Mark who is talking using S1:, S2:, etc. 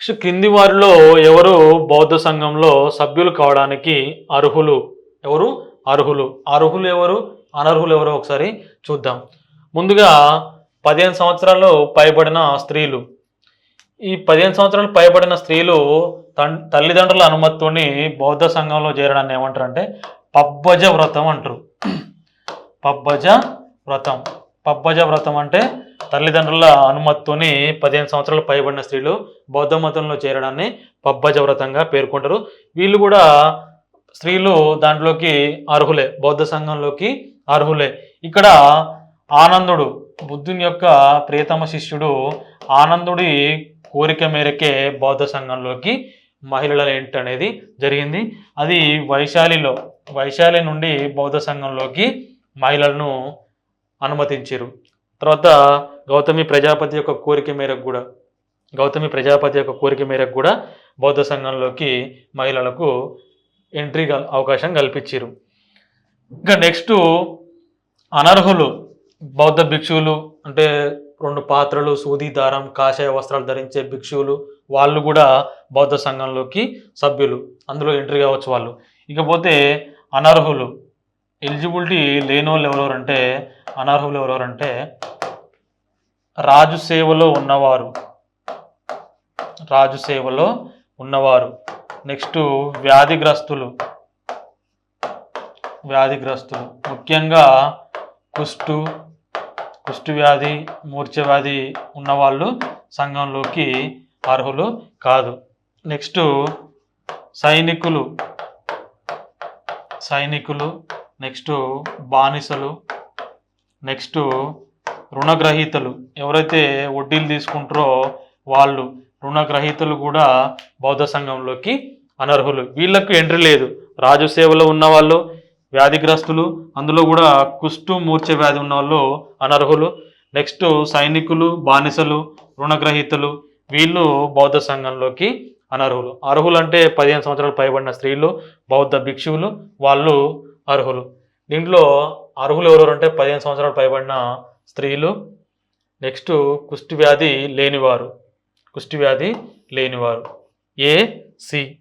S1: Next క్రింది వారిలో ఎవరు బౌద్ధ సంఘంలో సభ్యులు కావడానికి అర్హులు? ఎవరు? అర్హులు. అర్హులు ఎవరు? అనర్హులు ఎవరు ఒకసారి చూద్దాం. ముందుగా పదిహేను సంవత్సరాలు పైబడిన స్త్రీలు. ఈ పదిహేను సంవత్సరాలు పైబడిన స్త్రీలు తన్- తల్లిదండ్రుల అనుమతితోని బౌద్ధ సంఘంలో చేరడాన్ని ఏమంటారు అంటే పబ్బజ వ్రతం అంటారు. పబ్బజ వ్రతం. పబ్బజ వ్రతం అంటే తల్లిదండ్రుల అనుమతితోని పదిహేను సంవత్సరాలు పైబడిన స్త్రీలు బౌద్ధ మతంలో చేరడాన్ని పబ్బజ వ్రతంగా పేర్కొంటారు. వీళ్ళు కూడా స్త్రీలు దాంట్లోకి అర్హులే బౌద్ధ సంఘంలోకి అర్హులే. ఇక్కడ ఆనందుడు బుద్ధుని యొక్క ప్రియతమ శిష్యుడు ఆనందుడి కోరిక మేరకే బౌద్ధ సంఘంలోకి మహిళల ఏంటనేది జరిగింది. అది వైశాలిలో వైశాలి నుండి బౌద్ధ సంఘంలోకి మహిళలను అనుమతించారు. తర్వాత గౌతమి ప్రజాపతి యొక్క కోరిక మేరకు కూడా గౌతమి ప్రజాపతి యొక్క కోరిక మేరకు కూడా బౌద్ధ సంఘంలోకి మహిళలకు ఎంట్రీ అవకాశం కల్పించారు. ఇంకా నెక్స్ట్ అనర్హులు బౌద్ధ భిక్షువులు అంటే రెండు పాత్రలు సూది దారం కాషాయ వస్త్రాలు ధరించే భిక్షువులు వాళ్ళు కూడా బౌద్ధ సంఘంలోకి సభ్యులు. అందులో ఎంట్రీ కావచ్చు వాళ్ళు. ఇకపోతే అనర్హులు ఎలిజిబిలిటీ లేని వాళ్ళు ఎవరెవరంటే అనర్హులు ఎవరెవరంటే రాజు సేవలో ఉన్నవారు. రాజు సేవలో ఉన్నవారు. నెక్స్ట్ వ్యాధిగ్రస్తులు. వ్యాధిగ్రస్తులు. ముఖ్యంగా కుష్టు కుష్టు వ్యాధి మూర్ఛ వ్యాధి ఉన్నవాళ్ళు సంఘంలోకి అర్హులు కాదు. నెక్స్ట్ సైనికులు. సైనికులు నెక్స్ట్ బానిసలు నెక్స్ట్ రుణగ్రహీతలు. ఎవరైతే వడ్డీలు తీసుకుంటారో వాళ్ళు రుణగ్రహీతలు కూడా బౌద్ధ సంఘంలోకి అనర్హులు. వీళ్ళకు ఎంట్రీ లేదు. రాజు సేవలో ఉన్నవాళ్ళు వ్యాధిగ్రస్తులు అందులో కూడా కుష్టు మూర్ఛ వ్యాధి ఉన్న వాళ్ళు అనర్హులు. నెక్స్ట్ సైనికులు బానిసలు రుణగ్రహీతలు వీళ్ళు బౌద్ధ సంఘంలోకి అనర్హులు. అర్హులు అంటే పదిహేను సంవత్సరాలు పైబడిన స్త్రీలు బౌద్ధ భిక్షువులు వాళ్ళు అర్హులు. దీంట్లో అర్హులు ఎవరెవరు అంటే పదిహేను సంవత్సరాలు పైబడిన స్త్రీలు. నెక్స్ట్ కుష్టి వ్యాధి లేనివారు. కుష్టి వ్యాధి లేనివారు. A C.